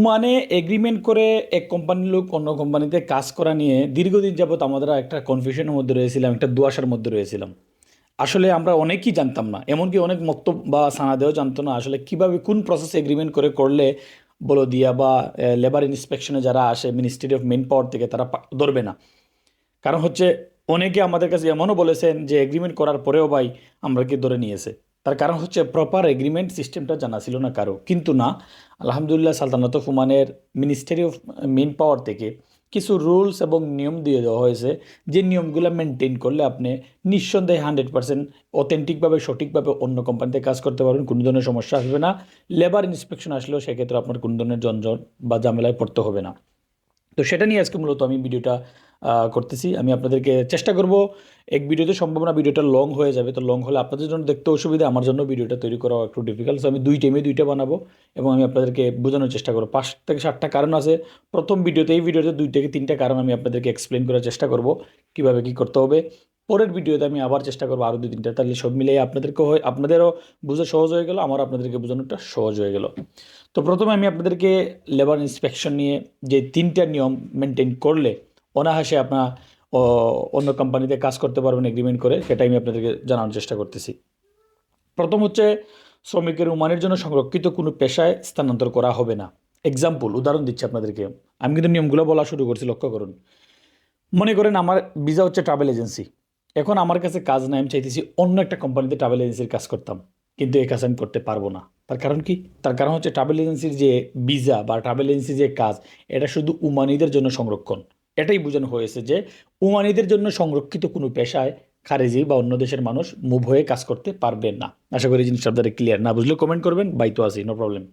উমানে agreement করে এক কোম্পানির লোক অন্য কোম্পানিতে কাজ করা নিয়ে দীর্ঘদিন যাবৎ আমরা একটা কনফিউশনের মধ্যে রয়েছিলাম, একটা দুয়াশার মধ্যে রয়েছিলাম। আসলে আমরা অনেকেই জানতাম না, এমনকি অনেক মক্তব বা সানাদেও জানতো না আসলে কীভাবে কোন প্রসেস এগ্রিমেন্ট করে করলে বলো দিয়া বা লেবার ইন্সপেকশনে যারা আসে মিনিস্ট্রি অফ মেন পাওয়ার থেকে তারা ধরবে না। কারণ হচ্ছে অনেকে আমাদের কাছে এমনও বলেছেন যে এগ্রিমেন্ট করার পরেও ভাই আমরাকে ধরে নিয়েছে। তার কারণ হচ্ছে প্রপার এগ্রিমেন্ট সিস্টেমটা জানা ছিল না কারও। কিন্তু না, আলহামদুলিল্লাহ সালতানত ফুমানের মিনিস্ট্রি অফ মেন পাওয়ার থেকে কিছু রুলস এবং নিয়ম দিয়ে দেওয়া হয়েছে, যে নিয়মগুলো মেনটেন করলে আপনি নিঃসন্দেহে হান্ড্রেড পার্সেন্ট অথেন্টিকভাবে সঠিকভাবে অন্য কোম্পানিতে কাজ করতে পারবেন, কোনো ধরনের সমস্যা আসবে না। লেবার ইন্সপেকশন আসলেও সেক্ষেত্রে আপনার কোনো ধরনের জঞ্জট বা ঝামেলায় পড়তে হবে না। তো সেটা নিয়ে আজকে মূলত আমি ভিডিওটা করতেছি। আমি আপনাদেরকে চেষ্টা করব, এক ভিডিওতে সম্ভব না ভিডিওটা লং হয়ে যাবে। তো লং হলে আপনাদের জন্য দেখতে অসুবিধা আমার জন্য ভিডিওটা তৈরি করা একটু ডিফিকাল্ট সো আমি দুই টাইমে দুইটা বানাবো এবং আমি আপনাদেরকে বোঝানোর চেষ্টা করব। পাঁচ থেকে সাতটা কারণ আছে। প্রথম ভিডিওতে, এই ভিডিওতে দুই থেকে তিনটা কারণ আমি আপনাদেরকে এক্সপ্লেন করার চেষ্টা করব, কীভাবে কি করতে হবে। পরের ভিডিওতে আমি আবার চেষ্টা করব আরও দুই তিনটা, তাহলে সব মিলিয়ে আপনাদেরকেও হয়, আপনাদেরও বোঝা সহজ হয়ে গেল, আমার আপনাদেরকে বোঝানোটা সহজ হয়ে গেল। তো প্রথমে আমি আপনাদেরকে লেবার ইন্সপেকশন নিয়ে যে তিনটা নিয়ম মেনটেন করলে অনায়াসে আপনার অন্য কোম্পানিতে কাজ করতে পারবেন এগ্রিমেন্ট করে, সেটাই আমি আপনাদেরকে জানানোর চেষ্টা করতেছি। প্রথম হচ্ছে, শ্রমিকের উমানের জন্য সংরক্ষিত কোনো পেশায় স্থানান্তর করা হবে না। এক্সাম্পল উদাহরণ দিচ্ছি আপনাদেরকে। আমি কিন্তু নিয়মগুলো বলা শুরু করছি, লক্ষ্য করুন। মনে করেন আমার ভিসা হচ্ছে ট্রাভেল এজেন্সি এখন আমার কাছে কাজ নাই, আমি চাইতেছি অন্য একটা কোম্পানিতে ট্রাভেল এজেন্সির কাজ করতাম। কিন্তু এই কাজ আমি করতে পারব না। তার কারণ কি? তার কারণ হচ্ছে ট্রাভেল এজেন্সির যে ভিসা বা ট্রাভেল এজেন্সির যে কাজ, এটা শুধু উমানিদের জন্য সংরক্ষণ। এটাই বোঝানো হয়েছে যে উমানিদের জন্য সংরক্ষিত কোনো পেশায় খারেজি বা অন্য দেশের মানুষ মুভ হয়ে কাজ করতে পারবেন না। আশা করি জিনিসটা আপনাদের ক্লিয়ার না বুঝলে কমেন্ট করবেন বাইতো আসি নো প্রবলেম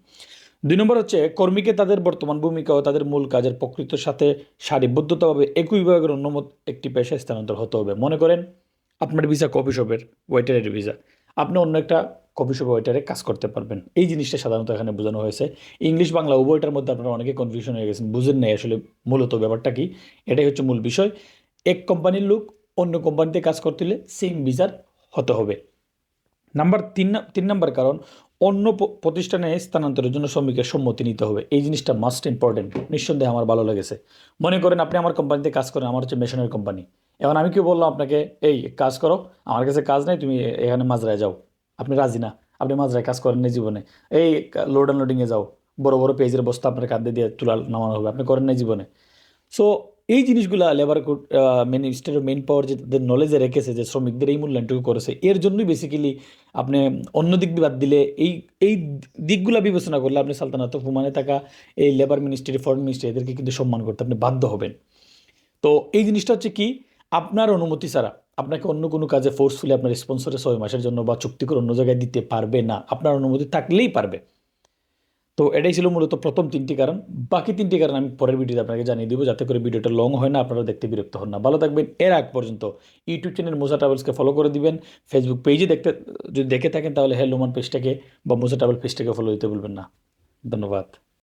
দুই নম্বর হচ্ছে, কর্মীকে তাদের বর্তমান ভূমিকা ও তাদের মূল কাজের প্রকৃতির সাথে সারিবদ্ধতাভাবে একই বিভাগের অন্য মত- একটি পেশায় স্থানান্তর হতে হবে। মনে করেন, আপনার ভিসা কফি শপের ওয়েটারের ভিসা আপনি অন্য একটা কফি শপে ওয়েটারে কাজ করতে পারবেন। এই জিনিসটা সাধারণত এখানে বোঝানো হয়েছে। ইংলিশ বাংলা উভয়টার মধ্যে আপনারা অনেকে কনফিউশন হয়ে গেছেন, বুঝেন নাই আসলে মূলত ব্যাপারটা কি? এটাই হচ্ছে মূল বিষয়। এক কোম্পানির লোক অন্য কোম্পানিতে কাজ করতে হলে সেম ভিসার হতে হবে। নাম্বার তিন তিন নাম্বার কারণ, অন্য প্রতিষ্ঠানে স্থানান্তরের জন্য শ্রমিকের সম্মতি নিতে হবে। এই জিনিসটা মাস্ট ইম্পর্টেন্ট নিঃসন্দেহে আমার ভালো লেগেছে। মনে করেন আপনি আমার কোম্পানিতে কাজ করেন, আমার হচ্ছে মেশিনের কোম্পানি এখন আমি কি বললাম আপনাকে, এই কাজ করো, আমার কাছে কাজ নেই, তুমি এখানে মাজরায় যাও। আপনি রাজি না, আপনি মাজরায় কাজ করেন না জীবনে। এই লোড আনলোডিংয়ে যাও, বড় বড় পেজের বস্তা আপনার কাঁধে দিয়ে তুলা নামানো হবে, আপনি করেন না জীবনে। সো এই জিনিসগুলো labour code minister manpower যে তাদের নলেজে রেখেছে যে শ্রমিকদের এই মূল্যায়নটুকু করেছে, এর জন্যই বেসিক্যালি আপনি অন্য দিক বাদ দিলে এই এই দিকগুলো বিবেচনা করলে আপনি সালতানাত হুমানে থাকা এই লেবার মিনিস্ট্রি ফরেন মিনিস্ট্রি এদেরকে কিন্তু সম্মান করতে আপনি বাধ্য হবেন। তো এই জিনিসটা হচ্ছে কি, আপনার অনুমতি ছাড়া আপনাকে অন্য কোনো কাজে ফোর্সফুলি আপনার স্পন্সরে ছয় মাসের জন্য বা চুক্তি করে অন্য জায়গায় দিতে পারবে না। আপনার অনুমতি থাকলেই পারবে। তো এটাই ছিল মূলত প্রথম তিনটি কারণ। বাকি তিনটি কারণ আমি পরের ভিডিওতে আপনাকে জানিয়ে দিব, যাতে করে ভিডিওটা লং হয় না, আপনারা দেখতে বিরক্ত হন না। ভালো থাকবেন। এর আগ পর্যন্ত ইউটিউব চ্যানেল মোসা ট্রাভেলসকে ফলো করে দিবেন। ফেসবুক পেজে দেখতে, যদি দেখে থাকেন, তাহলে হ্যাঁ লোমান পেজটাকে বা মোসা ট্রাভেল পেজটাকে ফলো দিতে ভুলবেন না। ধন্যবাদ।